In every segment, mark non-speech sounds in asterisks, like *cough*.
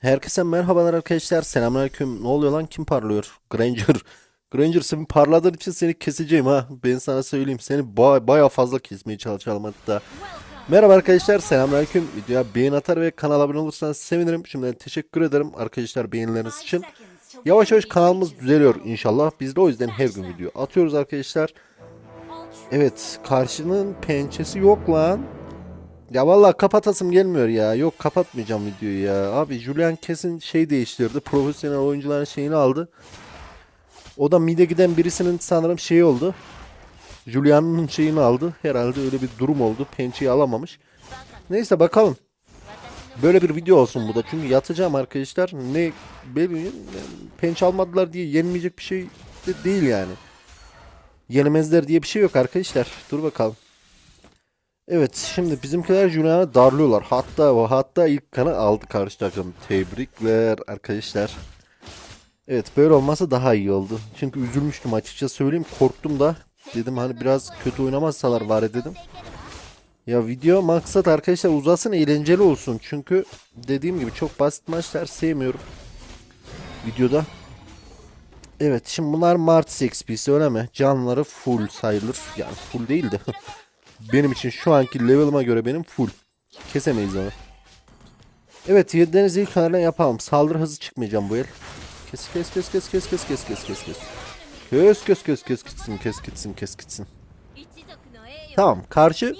Herkese merhabalar arkadaşlar. Selamünaleyküm. Ne oluyor lan? Kim parlıyor? Granger. *laughs* Granger sen parladığın için seni keseceğim ha. Ben sana söyleyeyim. Seni ba baya fazla kesmeye çalışalım hatta. Merhaba arkadaşlar. Selamünaleyküm. Videoya beğen atar ve kanala abone olursanız sevinirim. Şimdiden teşekkür ederim arkadaşlar beğenileriniz için. Yavaş yavaş kanalımız düzeliyor inşallah. Biz de o yüzden her gün video atıyoruz arkadaşlar. Evet, karşının pençesi yok lan. Ya vallahi kapatasım gelmiyor ya. Yok kapatmayacağım videoyu ya. Abi Julian kesin şey değiştirdi. Profesyonel oyuncuların şeyini aldı. O da mide giden birisinin sanırım şeyi oldu. Julian'ın şeyini aldı. Herhalde öyle bir durum oldu. Pençeyi alamamış. Neyse bakalım. Böyle bir video olsun bu da. Çünkü yatacağım arkadaşlar. Ne belli pençe almadılar diye yenilmeyecek bir şey de değil yani. Yenemezler diye bir şey yok arkadaşlar. Dur bakalım. Evet şimdi bizimkiler Julian'ı darlıyorlar. Hatta hatta ilk kanı aldı karşı takım. Tebrikler arkadaşlar. Evet böyle olması daha iyi oldu. Çünkü üzülmüştüm açıkça söyleyeyim. Korktum da. Dedim hani biraz kötü oynamazsalar var dedim. Ya video maksat arkadaşlar uzasın eğlenceli olsun. Çünkü dediğim gibi çok basit maçlar sevmiyorum. Videoda. Evet şimdi bunlar Martis XP'si öyle mi? Canları full sayılır. Yani full değil de. *laughs* benim için şu anki level'ıma göre benim full. Kesemeyiz onu. Evet yediniz ilk kenardan yapalım. Saldırı hızı çıkmayacağım bu el. Kes kes kes kes kes kes kes kes kes kes. Kes kes kes kes gitsin kes gitsin kes gitsin. Tamam karşı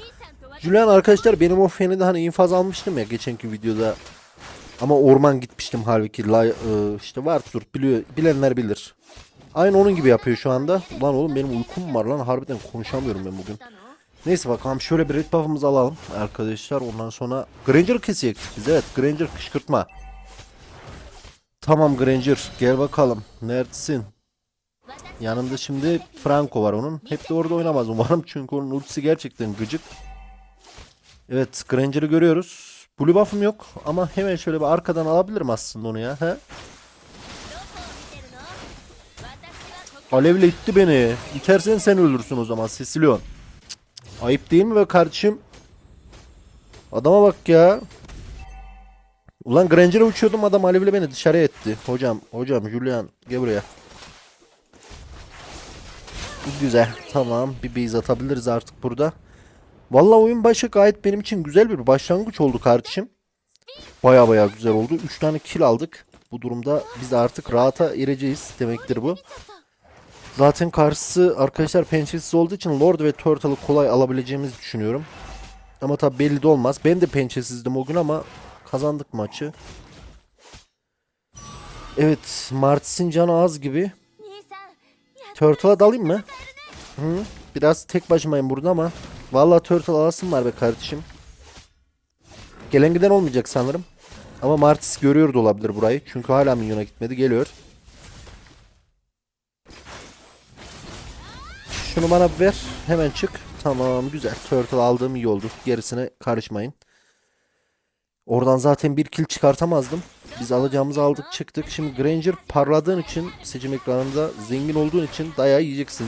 Julian arkadaşlar benim o feni de hani infaz almıştım ya geçenki videoda. Ama orman gitmiştim halbuki la, e, işte var tur biliyor bilenler bilir. Aynı onun gibi yapıyor şu anda. Lan oğlum benim uykum var lan harbiden konuşamıyorum ben bugün. Neyse bakalım şöyle bir red buff'ımızı alalım arkadaşlar. Ondan sonra Granger kesecektik biz. Evet Granger kışkırtma. Tamam Granger gel bakalım. Neredesin? Yanında şimdi Franco var onun. Hep de orada oynamaz umarım. *laughs* Çünkü onun ultisi gerçekten gıcık. Evet Granger'ı görüyoruz. Blue buff'ım yok ama hemen şöyle bir arkadan alabilirim aslında onu ya. He? Alevle itti beni. İtersen sen öldürsün o zaman Cecilion. Ayıp değil mi be kardeşim? Adama bak ya. Ulan Granger'a uçuyordum adam alevle beni dışarıya etti. Hocam, hocam Julian gel buraya. Güzel. Tamam. Bir base atabiliriz artık burada. Vallahi oyun başı gayet benim için güzel bir başlangıç oldu kardeşim. Baya baya güzel oldu. 3 tane kill aldık. Bu durumda biz artık rahata ereceğiz demektir bu. Zaten karşısı arkadaşlar pençesiz olduğu için Lord ve Turtle'ı kolay alabileceğimizi düşünüyorum. Ama tabi belli de olmaz. Ben de pençesizdim o gün ama kazandık maçı. Evet Martis'in canı az gibi. Turtle'a dalayım mı? Hı, biraz tek başımayım burada ama. Vallahi Turtle alasım var be kardeşim. Gelen giden olmayacak sanırım. Ama Martis görüyor da olabilir burayı. Çünkü hala minyona gitmedi. Geliyor. Şunu bana ver. Hemen çık. Tamam güzel. Turtle aldığım iyi oldu. Gerisine karışmayın. Oradan zaten bir kill çıkartamazdım. Biz alacağımızı aldık çıktık. Şimdi Granger parladığın için seçim ekranında zengin olduğun için dayağı yiyeceksin.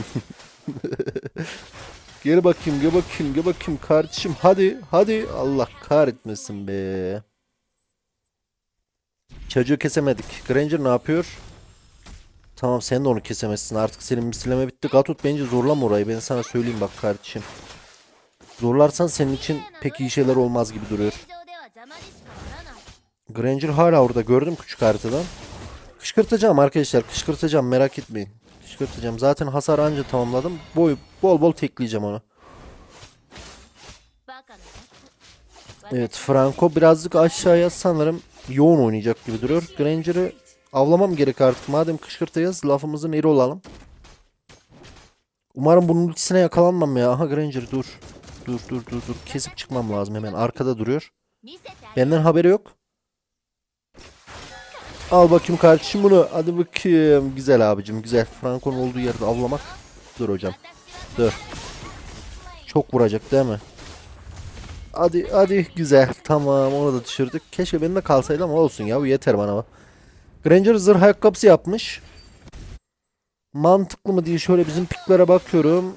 *laughs* Gel bakayım gel bakayım gel bakayım kardeşim hadi hadi Allah kahretmesin be. Çocuğu kesemedik. Granger ne yapıyor? Tamam sen de onu kesemezsin. Artık senin misilleme bitti. Gatut bence zorlama orayı. Ben sana söyleyeyim bak kardeşim. Zorlarsan senin için pek iyi şeyler olmaz gibi duruyor. Granger hala orada gördüm küçük haritadan. Kışkırtacağım arkadaşlar. Kışkırtacağım merak etmeyin. Kışkırtacağım. Zaten hasar anca tamamladım. Boy, bol bol tekleyeceğim onu. Evet Franco birazcık aşağıya sanırım yoğun oynayacak gibi duruyor. Granger'ı avlamam gerek artık. Madem kışkırtacağız lafımızın eri olalım. Umarım bunun ultisine yakalanmam ya. Aha Granger dur. Dur dur dur dur. Kesip çıkmam lazım hemen. Arkada duruyor. Benden haberi yok. Al bakayım kardeşim bunu. Hadi bakayım. Güzel abicim güzel. Franco'nun olduğu yerde avlamak. Dur hocam. Dur. Çok vuracak değil mi? Hadi hadi güzel. Tamam onu da düşürdük. Keşke benim de kalsaydı ama olsun ya. Bu yeter bana. Granger zırh ayakkabısı yapmış. Mantıklı mı diye şöyle bizim piklere bakıyorum.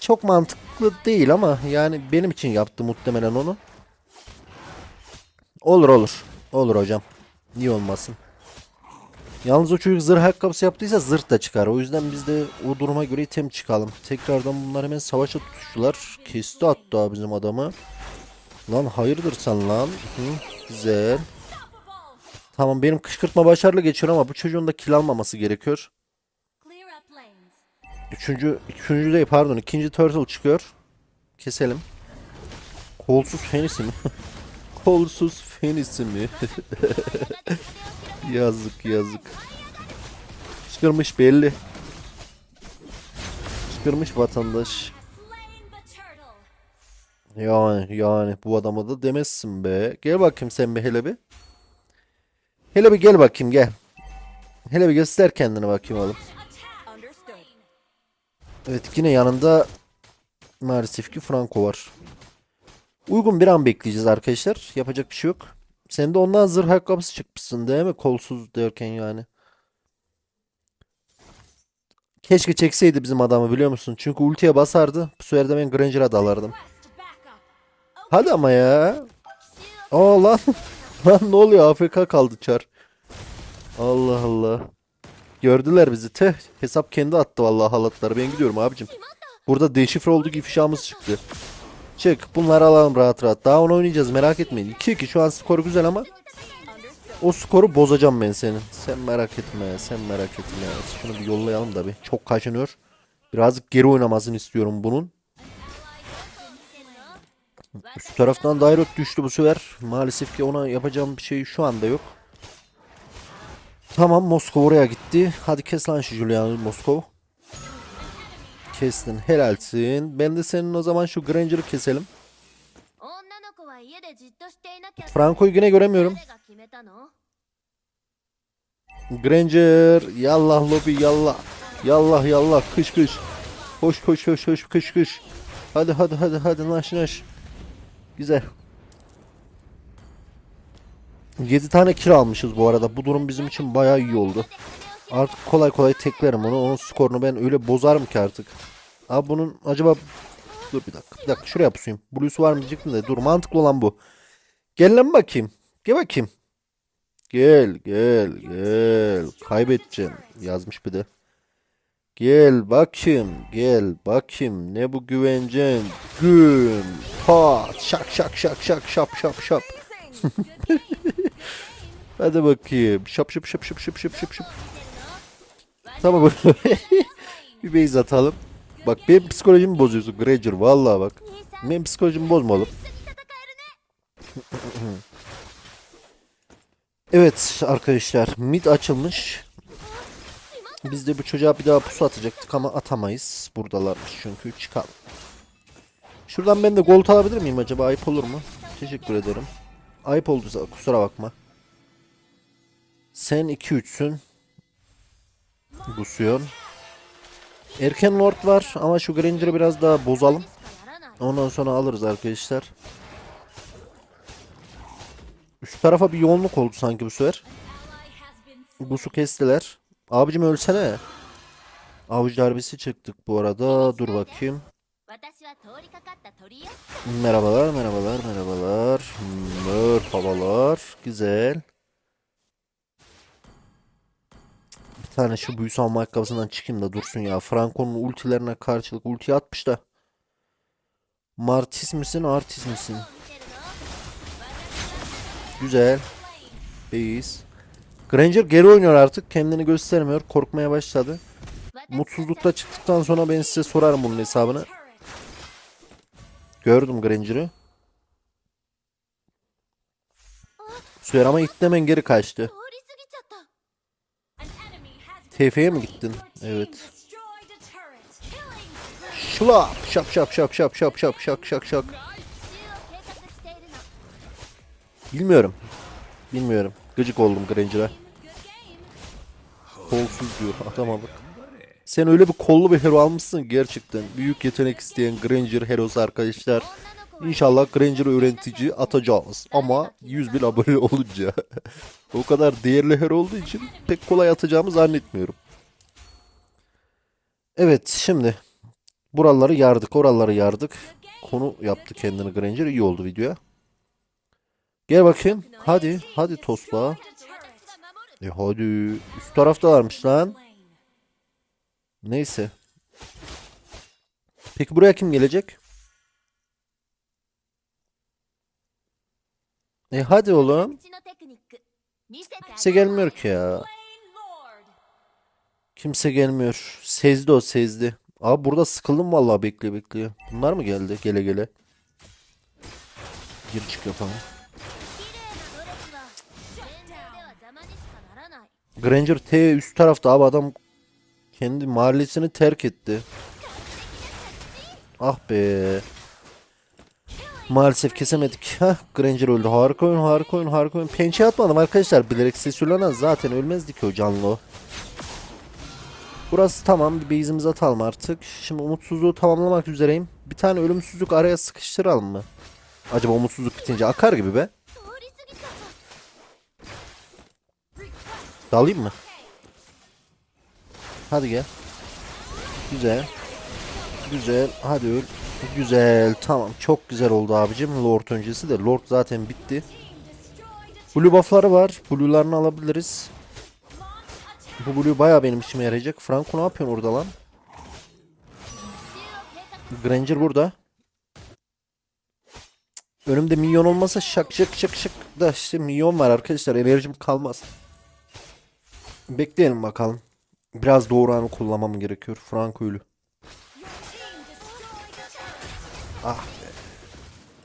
Çok mantıklı değil ama yani benim için yaptı muhtemelen onu. Olur olur. Olur hocam. Niye olmasın? Yalnız o çocuk zırh ayakkabısı yaptıysa zırh da çıkar. O yüzden biz de o duruma göre item çıkalım. Tekrardan bunlar hemen savaşa tutuştular. Kesti hatta bizim adamı. Lan hayırdır sen lan? Hı, güzel. Tamam benim kışkırtma başarılı geçiyor ama bu çocuğun da kill almaması gerekiyor. Üçüncü, üçüncü değil pardon ikinci turtle çıkıyor. Keselim. Kolsuz fenisi mi? *laughs* Kolsuz fenisi mi? *laughs* yazık yazık. Çıkırmış belli. Çıkırmış vatandaş. Yani yani bu adama da demezsin be. Gel bakayım sen bir hele bir. Hele bir gel bakayım gel. Hele bir göster kendini bakayım oğlum. Evet yine yanında maalesef ki Franco var. Uygun bir an bekleyeceğiz arkadaşlar. Yapacak bir şey yok. Sen de ondan zırh ayakkabısı çıkmışsın değil mi? Kolsuz derken yani. Keşke çekseydi bizim adamı biliyor musun? Çünkü ultiye basardı. Bu sefer de ben Granger'a dalardım. Hadi ama ya. Aa lan. Ne oluyor? AFK kaldı çar. Allah Allah. Gördüler bizi. Teh. Hesap kendi attı vallahi halatları. Ben gidiyorum abicim. Burada deşifre olduk ifşamız çıktı. Çık. Bunları alalım rahat rahat. Daha onu oynayacağız merak etmeyin. 2-2 şu an skoru güzel ama o skoru bozacağım ben senin. Sen merak etme. Sen merak etme. Şunu bir yollayalım da bir. Çok kaşınıyor. Birazcık geri oynamasını istiyorum bunun. Üst taraftan Dairot düştü bu sefer. Maalesef ki ona yapacağım bir şey şu anda yok. Tamam Moskova oraya gitti. Hadi kes lan şu Julian Moskova. Kestin helalsin. Ben de senin o zaman şu Granger'ı keselim. Franco'yu yine göremiyorum. Granger yallah lobi yallah. Yallah yallah kış kış. Koş koş koş koş kış kış. Hadi hadi hadi hadi naş naş. Güzel. 7 tane kill almışız bu arada. Bu durum bizim için bayağı iyi oldu. Artık kolay kolay teklerim onu. Onun skorunu ben öyle bozarım ki artık. Abi bunun acaba... Dur bir dakika. Bir dakika şuraya pusayım. Blues var mı diyecektim de. Dur mantıklı olan bu. Gel lan bakayım. Gel bakayım. Gel gel gel. Kaybedeceğim. Yazmış bir de. Gel bakayım. Gel bakayım. Ne bu güvencen? Gün. Pat. Şak şak şak şak şap şap şap. *laughs* Hadi bakayım. Şap şap şap şap şap şap şap şap. Tamam. *laughs* bir base atalım. Bak benim psikolojimi bozuyorsun Granger. Vallahi bak. Benim psikolojimi bozma oğlum. *laughs* Evet arkadaşlar mid açılmış. Biz de bu çocuğa bir daha pusu atacaktık ama atamayız. Buradalarmış çünkü çıkalım. Şuradan ben de gol alabilir miyim acaba? Ayıp olur mu? Teşekkür ederim. Ayıp oldu kusura bakma. Sen 2-3'sün. Busuyon. Erken Lord var ama şu Granger'ı biraz daha bozalım. Ondan sonra alırız arkadaşlar. Üst tarafa bir yoğunluk oldu sanki bu sefer. Busu kestiler. Abicim ölsene. Avuç darbesi çıktık bu arada. Dur bakayım. Merhabalar, merhabalar, merhabalar. Merhabalar. Güzel. Bir tane şu büyüsü alma ayakkabısından çıkayım da dursun ya. Franco'nun ultilerine karşılık ulti atmış da. Martis misin, artist misin? Güzel. Beyiz. Granger geri oynuyor artık. Kendini göstermiyor. Korkmaya başladı. Mutsuzlukta çıktıktan sonra ben size sorarım bunun hesabını. Gördüm Granger'ı. Suyar ama itlemen geri kaçtı. TF'ye mi gittin? Evet. Şlap şap şap şap şap şap şap şak şak şak. Bilmiyorum. Bilmiyorum. Gıcık oldum Granger'a. Kolsuz diyor adama bak. Sen öyle bir kollu bir hero almışsın gerçekten. Büyük yetenek isteyen Granger hero'su arkadaşlar. İnşallah Granger öğretici atacağız. Ama 100 bin abone *laughs* olunca o kadar değerli hero olduğu için pek kolay atacağımı zannetmiyorum. Evet şimdi buraları yardık oraları yardık. Konu yaptı kendini Granger iyi oldu videoya. Gel bakayım. Hadi. Hadi tosba. E hadi. Üst taraftalarmış lan. Neyse. Peki buraya kim gelecek? E hadi oğlum. Kimse gelmiyor ki ya. Kimse gelmiyor. Sezdi o sezdi. Abi burada sıkıldım vallahi bekle bekliyor. Bunlar mı geldi? Gele gele. Gir çık yapalım. Granger T üst tarafta abi adam kendi mahallesini terk etti. Ah be. Maalesef kesemedik. Hah Granger öldü. Harika oyun harika oyun harika oyun. Pençe atmadım arkadaşlar. Bilerek sesürlenen zaten ölmezdi ki o canlı. Burası tamam. Bir base'imizi atalım artık. Şimdi umutsuzluğu tamamlamak üzereyim. Bir tane ölümsüzlük araya sıkıştıralım mı? Acaba umutsuzluk bitince akar gibi be. Dalayım mı? Hadi gel. Güzel. Güzel. Hadi öl. Güzel. Tamam. Çok güzel oldu abicim. Lord öncesi de. Lord zaten bitti. Blue buff'ları var. Blue'larını alabiliriz. Bu blue baya benim işime yarayacak. Franco ne yapıyorsun orada lan? Granger burada. Önümde milyon olmasa şak şak şak şak da işte milyon var arkadaşlar. Enerjim kalmaz. Bekleyelim bakalım. Biraz doğru anı kullanmam gerekiyor. Franco ölü. Ah be.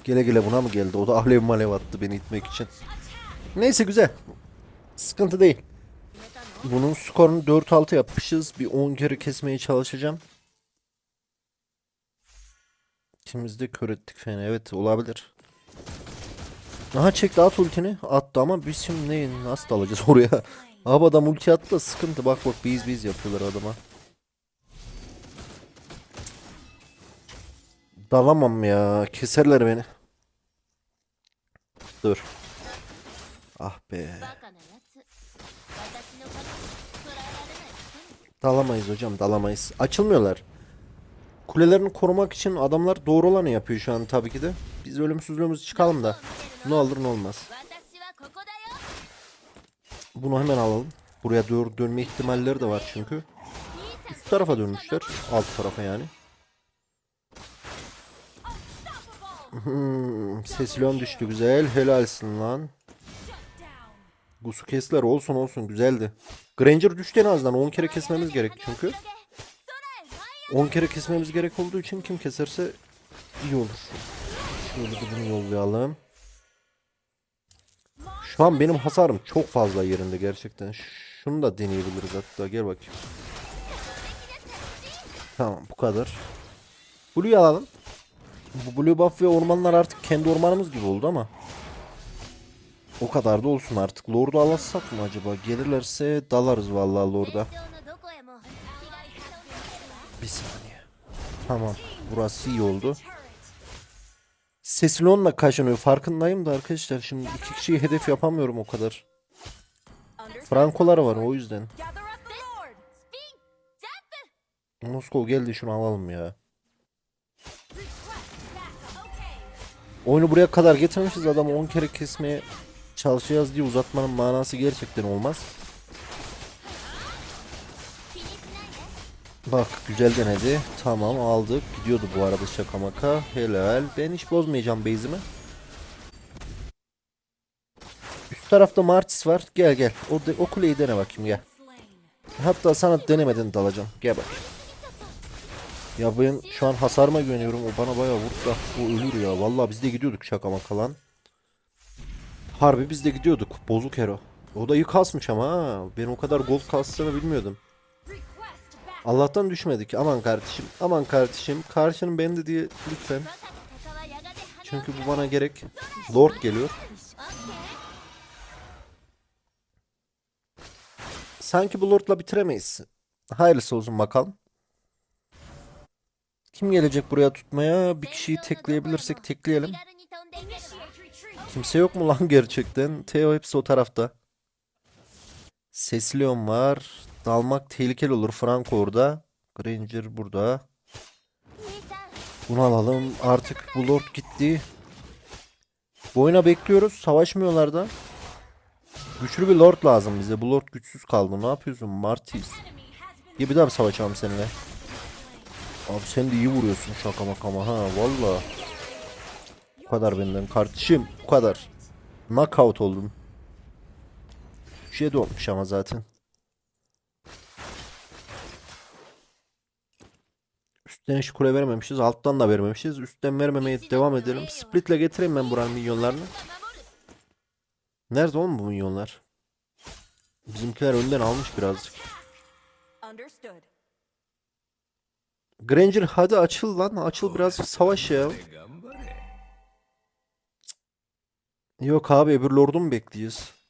Gele gele buna mı geldi? O da alev malev attı beni itmek için. Neyse güzel. Sıkıntı değil. Bunun skorunu 4-6 yapmışız. Bir 10 kere kesmeye çalışacağım. İkimiz de kör ettik fena. Evet olabilir. Aha çekti at ultini. Attı ama biz şimdi ne, nasıl dalacağız *laughs* oraya? Abi adam ulti attı da sıkıntı. Bak bak biz biz yapıyorlar adama. Dalamam ya. Keserler beni. Dur. Ah be. Dalamayız hocam dalamayız. Açılmıyorlar. Kulelerini korumak için adamlar doğru olanı yapıyor şu an tabii ki de. Biz ölümsüzlüğümüzü çıkalım da. Ne olur ne olmaz. Bunu hemen alalım. Buraya doğru dönme ihtimalleri de var çünkü. Üst tarafa dönmüşler. Alt tarafa yani. Hmm, Sesilon düştü güzel. Helalsin lan. Gusu kesler olsun olsun güzeldi. Granger düştü en azından 10 kere kesmemiz gerek çünkü. 10 kere kesmemiz gerek olduğu için kim keserse iyi olur. Şöyle bunu yollayalım. Şu an benim hasarım çok fazla yerinde gerçekten. Şunu da deneyebiliriz hatta gel bakayım. Tamam bu kadar. Blue'yu alalım. Bu blue buff ve ormanlar artık kendi ormanımız gibi oldu ama. O kadar da olsun artık. Lord'u alatsak mı acaba? Gelirlerse dalarız vallahi Lord'a. Bir saniye. Tamam. Burası iyi oldu. Sesilon'la kaşınıyor. Farkındayım da arkadaşlar şimdi iki kişiyi hedef yapamıyorum o kadar. Frankolar var o yüzden. Moskov geldi şunu alalım ya. Oyunu buraya kadar getirmişiz adamı 10 kere kesmeye çalışacağız diye uzatmanın manası gerçekten olmaz. Bak güzel denedi. Tamam aldık. Gidiyordu bu arada şaka maka. Helal. Ben hiç bozmayacağım base'imi. Üst tarafta Martis var. Gel gel. O, de, o kuleyi dene bakayım gel. Hatta sana denemeden dalacağım. Gel bak. Ya ben şu an hasarıma güveniyorum. O bana bayağı vurdu da o ölür ya. Vallahi biz de gidiyorduk şaka maka lan. Harbi biz de gidiyorduk. Bozuk hero. O da iyi kasmış ama ha. Ben o kadar gold kastığını bilmiyordum. Allah'tan düşmedik. Aman kardeşim. Aman kardeşim. Karşının bende diye lütfen. Çünkü bu bana gerek. Lord geliyor. Sanki bu Lord'la bitiremeyiz. Hayırlısı olsun bakalım. Kim gelecek buraya tutmaya? Bir kişiyi tekleyebilirsek tekleyelim. Kimse yok mu lan gerçekten? Teo hepsi o tarafta. Seslion var. Dalmak tehlikeli olur. Franco orada. Granger burada. Bunu alalım. Artık bu Lord gitti. Boyuna bekliyoruz. Savaşmıyorlar da. Güçlü bir Lord lazım bize. Bu Lord güçsüz kaldı. Ne yapıyorsun Martis? Ya bir daha mı savaşalım seninle? Abi sen de iyi vuruyorsun şaka makama ha. Valla. Bu kadar benden kardeşim. Bu kadar. Knockout oldum. De olmuş ama zaten. Üstten hiç kule vermemişiz. Alttan da vermemişiz. Üstten vermemeye devam edelim. Split'le getireyim ben buranın minyonlarını. Nerede oğlum bu minyonlar? Bizimkiler önden almış birazcık. Granger hadi açıl lan. Açıl birazcık savaş ya. Yok abi öbür lordu mu bekleyeceğiz?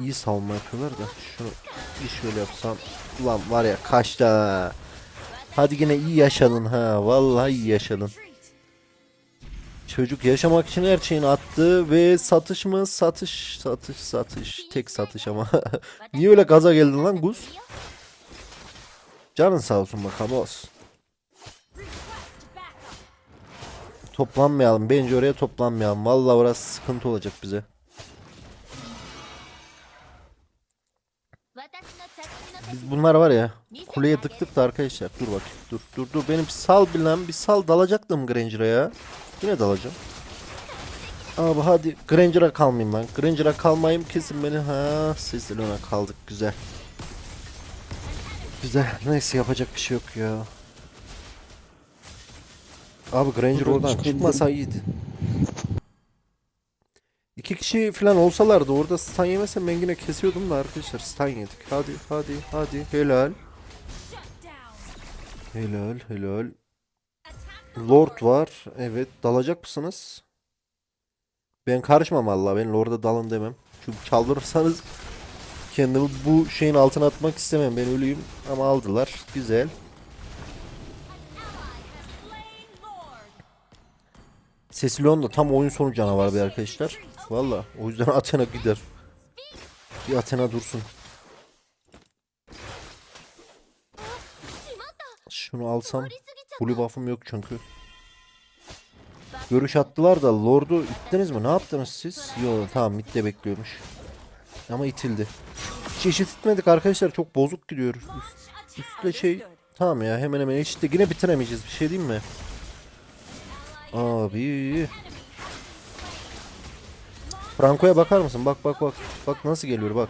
İyi savunma yapıyorlar da. Şunu bir şöyle yapsam. Ulan var ya kaçta. ha. Hadi yine iyi yaşadın ha. Vallahi iyi yaşadın. Çocuk yaşamak için her şeyini attı ve satış mı? Satış, satış, satış. Tek satış ama. *laughs* Niye öyle gaza geldin lan Gus? Canın sağ olsun bakalım olsun. Toplanmayalım. Bence oraya toplanmayalım. Vallahi orası sıkıntı olacak bize. Biz bunlar var ya kuleye dıktık da arkadaşlar. Dur bak. Dur dur dur. Benim sal lan. Bir sal dalacaktım Granger'a ya. Yine dalacağım. Abi hadi Granger'a kalmayayım ben. Granger'a kalmayayım kesin beni. Ha Sicilion'a kaldık. Güzel. Güzel. Neyse yapacak bir şey yok ya. Abi Granger oradan çıkmasa iyiydi. İki kişi falan olsalardı orada stun yemesem ben yine kesiyordum da arkadaşlar stun yedik. Hadi hadi hadi helal. Helal helal. Lord var. Evet dalacak mısınız? Ben karışmam valla. Ben Lord'a dalın demem. Çünkü çaldırırsanız kendimi bu şeyin altına atmak istemem. Ben ölüyüm ama aldılar. Güzel. Cecilion da tam oyun sonu canavarı bir arkadaşlar. Valla. O yüzden Athena gider. Bir Athena dursun. Şunu alsam. Blue buff'ım yok çünkü. Görüş attılar da Lord'u ittiniz mi? Ne yaptınız siz? Yo tamam mid de bekliyormuş. Ama itildi. Hiç eşit itmedik arkadaşlar. Çok bozuk gidiyoruz. Üst, üstte şey... Tamam ya hemen hemen eşitte. Yine bitiremeyeceğiz. Bir şey diyeyim mi? Abi. Franco'ya bakar mısın? Bak bak bak. Bak nasıl geliyor bak.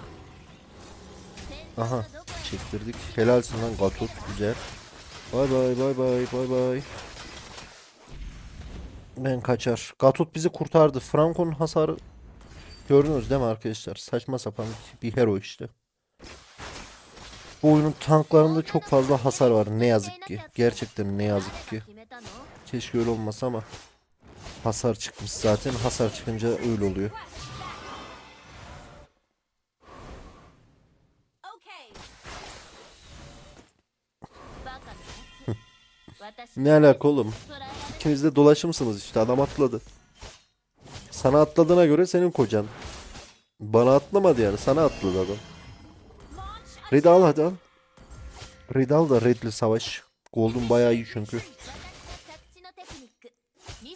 Aha. Çektirdik. Helalsin lan Gatot. Güzel. Bay bay bay bay bay bay. Ben kaçar. Gatot bizi kurtardı. Franco'nun hasarı gördünüz değil mi arkadaşlar? Saçma sapan bir hero işte. Bu oyunun tanklarında çok fazla hasar var ne yazık ki. Gerçekten ne yazık ki. Keşke öyle olmasa ama Hasar çıkmış zaten. Hasar çıkınca öyle oluyor. ne alaka oğlum? İkiniz de dolaşımsınız işte. Adam atladı. Sana atladığına göre senin kocan. Bana atlamadı yani. Sana atladı adam. Red al hadi al. Red al da Red'li savaş. Golden bayağı iyi çünkü.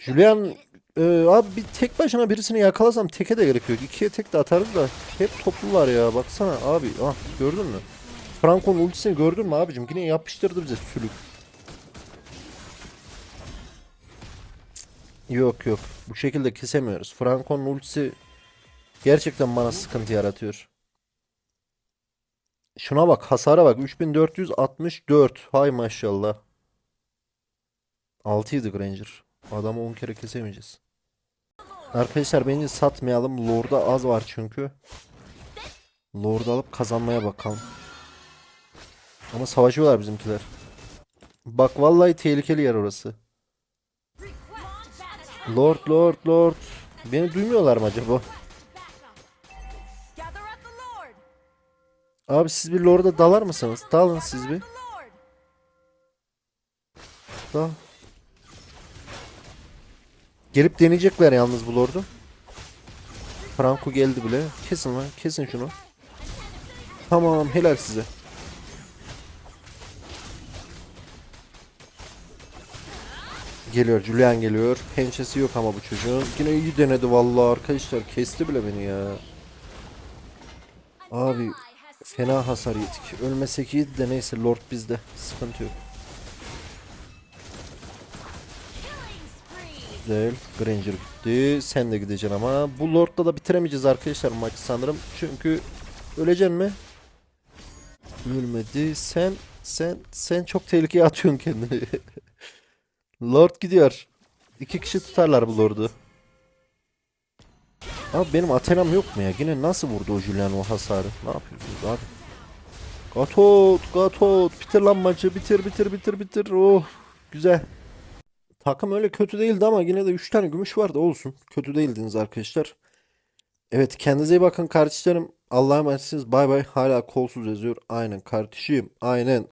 Julian e, abi bir tek başına birisini yakalasam teke de gerek yok. İkiye tek de atarız da hep toplular ya baksana abi. Ah gördün mü? Franco'nun ultisini gördün mü abicim? Yine yapıştırdı bize sülük. Yok yok. Bu şekilde kesemiyoruz. Franco'nun ultisi gerçekten bana sıkıntı yaratıyor. Şuna bak hasara bak 3464 hay maşallah 6 ydi Granger Adamı 10 kere kesemeyeceğiz Arkadaşlar bence satmayalım Lord'a az var çünkü Lord'u alıp kazanmaya bakalım Ama savaşıyorlar bizimkiler Bak vallahi tehlikeli yer orası Lord Lord Lord Beni duymuyorlar mı acaba? Lord. Abi siz bir Lord'a dalar mısınız? Dalın siz bir Lord. Dal Gelip deneyecekler yalnız bu Lord'u Franco geldi bile Kesin lan kesin şunu Tamam helal size Geliyor Julian geliyor. Pençesi yok ama bu çocuğun. Yine iyi denedi vallahi arkadaşlar. Kesti bile beni ya. Abi fena hasar yedik. Ölmesek iyiydi de neyse Lord bizde. Sıkıntı yok. Güzel. Granger gitti. Sen de gideceksin ama. Bu Lord'la da bitiremeyeceğiz arkadaşlar maçı sanırım. Çünkü öleceksin mi? Ölmedi. Sen sen sen çok tehlikeye atıyorsun kendini. *laughs* Lord gidiyor. İki kişi tutarlar bu Lord'u. Abi benim Athena'm yok mu ya? Yine nasıl vurdu o Julian o hasarı? Ne yapıyorsunuz abi? Gatot, Gatot. Bitir lan maçı. Bitir, bitir, bitir, bitir. Oh, güzel. Takım öyle kötü değildi ama yine de 3 tane gümüş vardı olsun. Kötü değildiniz arkadaşlar. Evet kendinize iyi bakın kardeşlerim. Allah'a emanetsiniz. Bay bay. Hala kolsuz yazıyor. Aynen kardeşim. Aynen.